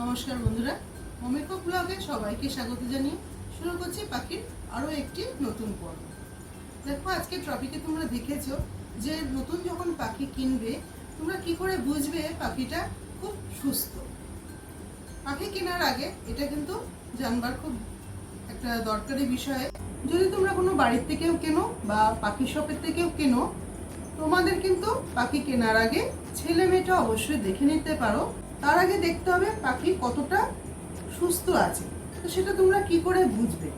নমস্কার বন্ধুরা মমিকো ব্লগে সবাইকে স্বাগত জানিয়ে শুরু করছি পাখির আরও একটি নতুন পর্ব। দেখো আজকে টপিকে তোমরা দেখেছ যে নতুন যখন পাখি কিনবে, তোমরা কি করে বুঝবে পাখিটা খুব সুস্থ? পাখি কেনার আগে এটা কিন্তু জানবার খুব একটা দরকারি বিষয়। যদি তোমরা কোনো বাড়ির থেকেও কেনো বা পাখি শপের থেকেও কেনো, তোমাদের কিন্তু পাখি কেনার আগে ছেলে মেয়েটা অবশ্যই দেখে নিতে পারো। তার আগে দেখতে হবে পাখি কতটা সুস্থ আছে। তো সেটা তোমরা কি করে বুঝবে?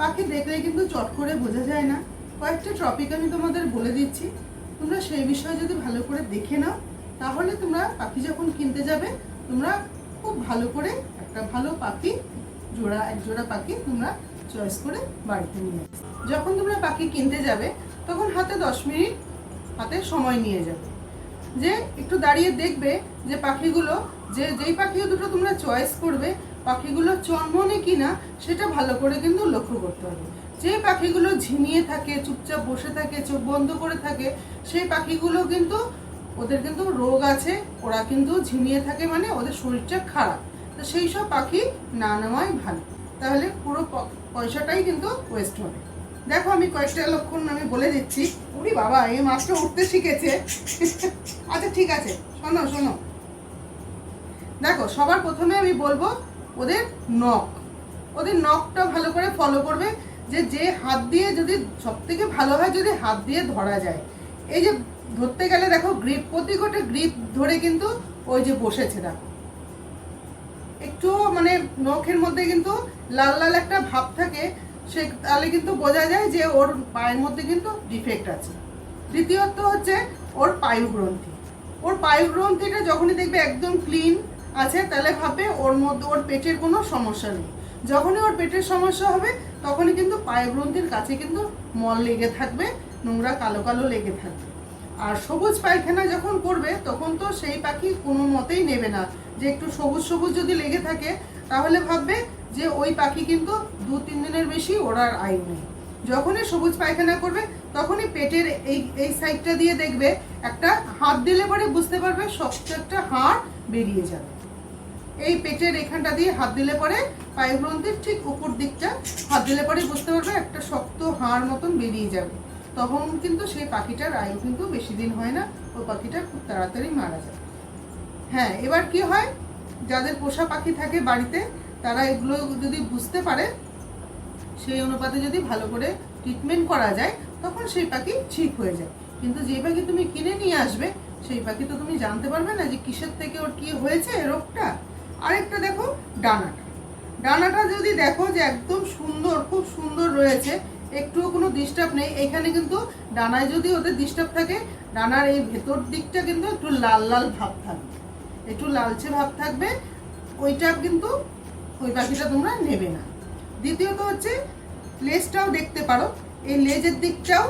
পাখি দেখলে কিন্তু চট করে বোঝা যায় না। কয়েকটা টপিক আমি তোমাদের বলে দিচ্ছি। তোমরা সেই বিষয়ে যদি ভালো করে দেখে নাও, তাহলে তোমরা পাখি যখন কিনতে যাবে, তোমরা খুব ভালো করে একটা ভালো পাখি, জোড়া এক জোড়া পাখি তোমরা চয়েস করে বাড়িতে নিয়ে যখন তোমরা পাখি কিনতে যাবে, তখন হাতে দশ মিনিট হাতে সময় নিয়ে যাবে। যে একটু দাঁড়িয়ে দেখবে যে পাখিগুলো, যে, যেই পাখি দুটো তোমরা চয়েস করবে, পাখিগুলো চন্মনে কিনা, সেটা ভালো করে কিন্তু লক্ষ্য করতে হবে। যে পাখিগুলো ঝিমিয়ে থাকে, চুপচাপ বসে থাকে, চোখ বন্ধ করে থাকে, সেই পাখিগুলো কিন্তু, ওদের কিন্তু রোগ আছে, ওরা কিন্তু ঝিমিয়ে থাকে মানে ওদের শরীরটা খারাপ। তো সেই সব পাখি না নেওয়াই ভালো। তাহলে পুরো পয়সাটাই কিন্তু ওয়েস্ট হবে। দেখো আমি কয়েকটা লক্ষণ আমি বলে দিচ্ছি। উরি বাবা, এই মাছটা উঠতে শিখেছে। আচ্ছা ঠিক আছে। শোনো শোনো। দেখো, সবার প্রথমে আমি বলব ওদের নখ ওদের নখটা ভালো করে ফলো করবে যে যে হাত দিয়ে যদি সব থেকে ভালো হয় যদি হাত দিয়ে ধরা যায়। এই যে ধরতে গেলে দেখো গ্রিপ প্রতিকটা গ্রিপ ধরে কিন্তু ওই যে বসেছে দেখো। একটু মানে নখের মধ্যে কিন্তু লাল লাল একটা ভাব থাকে, সে তাহলে কিন্তু বোঝা যায় যে ওর পায়ের মধ্যে কিন্তু ডিফেক্ট আছে। দ্বিতীয়ত হচ্ছে ওর পায়ু গ্রন্থি ওর পায়ু গ্রন্থিটা যখনই দেখবে একদম ক্লিন আছে, তাহলে ভাববে ওর মধ্যে ওর পেটের কোনো সমস্যা নেই। যখনই ওর পেটের সমস্যা হবে, তখনই কিন্তু পায়ু গ্রন্থির কাছে কিন্তু মল লেগে থাকবে, নোংরা কালো কালো লেগে থাকবে। আর সবুজ পায়খানা যখন করবে, তখন তো সেই পাখি কোনো মতেই নেবে না। যে একটু সবুজ সবুজ যদি লেগে থাকে, তাহলে ভাববে যে ওই পাখি কিন্তু দু, তিন দিনের বেশি ওড়ার আয়ু নেই। যখনই সবুজ পায়খানা করবে, তখনই পেটের এই এই সাইডটা দিয়ে দেখবে, একটা হাত দিলে পরে বুঝতে পারবে শক্ত একটা হাড় বেরিয়ে যাবে। এই পেটের এখানটা দিয়ে হাত দিলে পরে পায়ুগ্রন্থির ঠিক উপর দিকটা হাত দিলে পরে বুঝতে পারবে একটা শক্ত হাড় মতন বেরিয়ে যাবে। তখন কিন্তু সেই পাখিটার আয়ু কিন্তু বেশি দিন হয় না ওই পাখিটা খুব তাড়াতাড়ি মারা যায়। হ্যাঁ এবার কি হয়? যাদের পোষা পাখি থাকে বাড়িতে, তারা এগুলো যদি বুঝতে পারে, সেই অনুপাতে যদি ভালো করে ট্রিটমেন্ট করা যায়, তখন সেই পাখি ঠিক হয়ে যায়। কিন্তু যে পাখি তুমি কিনে নিয়ে আসবে, সেই পাখি তো তুমি জানতে পারবে না যে কিসের থেকে ওর কি হয়েছে রোগটা। আরেকটা দেখো, ডানাটা। ডানাটা যদি দেখো যে একদম সুন্দর, খুব সুন্দর রয়েছে, একটুও কোনো ডিস্টার্ব নেই। এখানে কিন্তু ডানায় যদি ওদের ডিস্টার্ব থাকে, ডানার এই ভেতর দিকটা কিন্তু একটু লাল লাল ভাব থাকবে। একটু লালচে ভাব থাকবে, ওইটা কিন্তু ওই পাখিটা তোমরা নেবে না। দ্বিতীয়ত হচ্ছে, লেজটাও দেখতে পারো। এই লেজের দিকটাও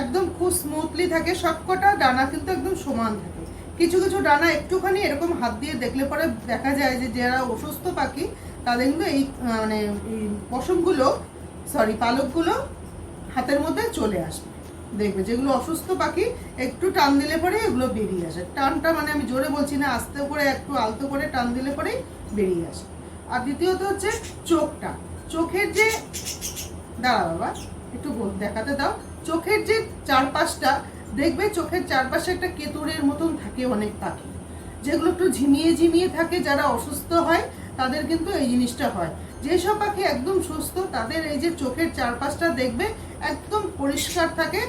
একদম খুব স্মুথলি থাকে। সবকটা ডানা কিন্তু একদম সমান থাকে। কিছু কিছু ডানা একটুখানি এরকম হাত দিয়ে দেখলে পরে দেখা যায় যে যারা অসুস্থ পাখি, তাদের কিন্তু এই মানে পশমগুলো সরি পালকগুলো হাতের মধ্যে চলে আসবে। দেখবে যেগুলো অসুস্থ পাখি, একটু টান দিলে পরে এগুলো বেরিয়ে আসে। টানটা মানে আমি জোরে বলছি না, আস্তে করে, একটু আলতো করে টান দিলে পরেই বেরিয়ে আসে। আর দ্বিতীয়ত হচ্ছে চোখটা। চোখের যে দাঁড়া বাবা, একটু দেখাতে দাও। চোখের যে চারপাশটা দেখবে চোখের চারপাশে একটা কেতুরের মতন থাকে অনেক পাখি। যেগুলো একটু ঝিমিয়ে ঝিমিয়ে থাকে, যারা অসুস্থ হয়, তাদের কিন্তু এই জিনিসটা হয়। যেসব পাখি একদম সুস্থ, তাদের এই যে চোখের চারপাশটা দেখবে একদম পরিষ্কার থাকে।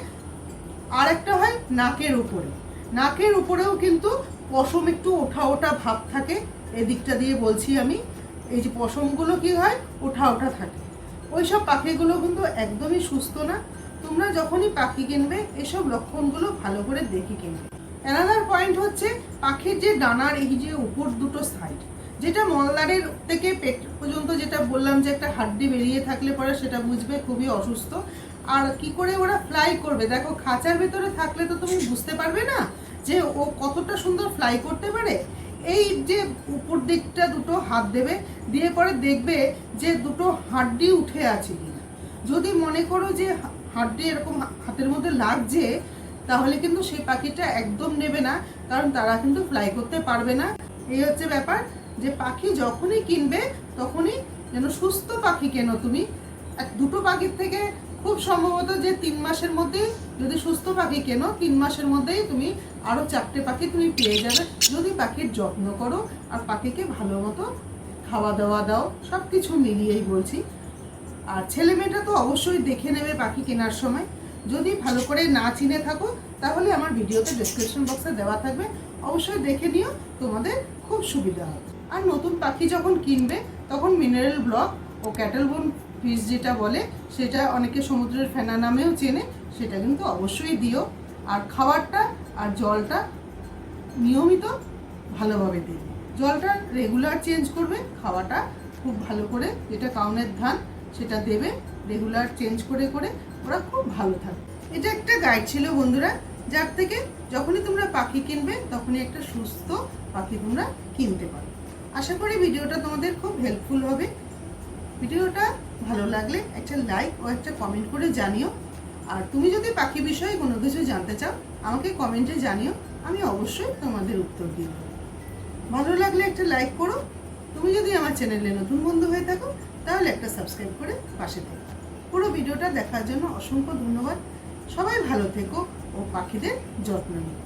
আর একটা হয় নাকের উপরে। নাকের উপরেও কিন্তু পশম একটু ওঠা ওঠা ভাব থাকে। এদিকটা দিয়ে বলছি আমি, এই যে পশমগুলো কি হয়? ওঠা ওঠা থাকে। ওই সব পাখিগুলো কিন্তু একদমই সুস্থ না। তোমরা যখনই পাখি কিনবে, এসব লক্ষণগুলো ভালো করে দেখে কিনবে। অ্যানাদার পয়েন্ট হচ্ছে, পাখির যে ডানার এই যে উপর দুটো সাইড যেটা মলদারের থেকে পেট পর্যন্ত যেটা বললাম যে একটা হাড্ডি বেরিয়ে থাকলে পরে সেটা বুঝবে, খুবই অসুস্থ। আর কি করে ওরা ফ্লাই করবে? দেখো, খাঁচার ভেতরে থাকলে তো তুমি বুঝতে পারবে না যে ও কতটা সুন্দর ফ্লাই করতে পারে। এই যে উপর দিকটা দুটো হাত দেবে, দিয়ে পরে দেখবে যে দুটো হাড্ডি উঠে আছে কিনা। যদি মনে করো যে হাড্ডি এরকম হাতের মধ্যে লাগছে, তাহলে কিন্তু সেই পাখিটা একদম নেবে না, কারণ তারা কিন্তু ফ্লাই করতে পারবে না। এই হচ্ছে ব্যাপার, যে পাখি যখনই কিনবে, তখনই যেন সুস্থ পাখি কেনো তুমি। দুটো পাখির থেকে খুব সম্ভবত যে তিন মাসের মধ্যে যদি সুস্থ পাখি কেনো, তিন মাসের মধ্যেই তুমি আরও চারটে পাখি তুমি পেয়ে যাবে। যদি পাখির যত্ন করো, আর পাখিকে ভালো মতো খাওয়া দাওয়া দাও সব কিছু মিলিয়েই বলছি। আর ছেলে মেয়েটা তো অবশ্যই দেখে নেবে পাখি কেনার সময়। যদি ভালো করে না চিনে থাকো, তাহলে আমার ভিডিওতে ডেসক্রিপশন বক্সে দেওয়া থাকবে। অবশ্যই দেখে নিও, তোমাদের খুব সুবিধা হবে। আর নতুন পাখি যখন কিনবে, তখন মিনারেল ব্লক ও ক্যাটেল বোন ফিশ যেটা বলে, সেটা অনেকে সমুদ্রের ফেনা নামেও চেনে, সেটা কিন্তু অবশ্যই দিও। আর খাবারটা আর জলটা নিয়মিত ভালোভাবে দেবে জলটা রেগুলার চেঞ্জ করবে, খাওয়াটা খুব ভালো করে যেটা কাউনের ধান। সেটা দেবে রেগুলার চেঞ্জ করে করে ওরা খুব ভালো থাকবে। এটা একটা গাইড ছিল বন্ধুরা, যার থেকে যখনই তোমরা পাখি কিনবে, তখনই একটা সুস্থ পাখি তোমরা কিনতে পারো। আশা করি ভিডিওটা তোমাদের খুব হেল্পফুল হবে। ভিডিওটা ভালো লাগলে একটা লাইক ও একটা কমেন্ট করে জানিও। আর তুমি যদি পাখি বিষয়ে কোনো কিছু জানতে চাও, আমাকে কমেন্টে জানিও, আমি অবশ্যই তোমাদের উত্তর দিব। ভালো লাগলে একটা লাইক করো। তুমি যদি আমার চ্যানেলে নতুন বন্ধু হয়ে থাকো তাহলে একটা সাবস্ক্রাইব করে পাশে থেকো। পুরো ভিডিওটা দেখার জন্য অসংখ্য ধন্যবাদ। সবাই ভালো থেকো ও পাখিদের যত্ন নিও।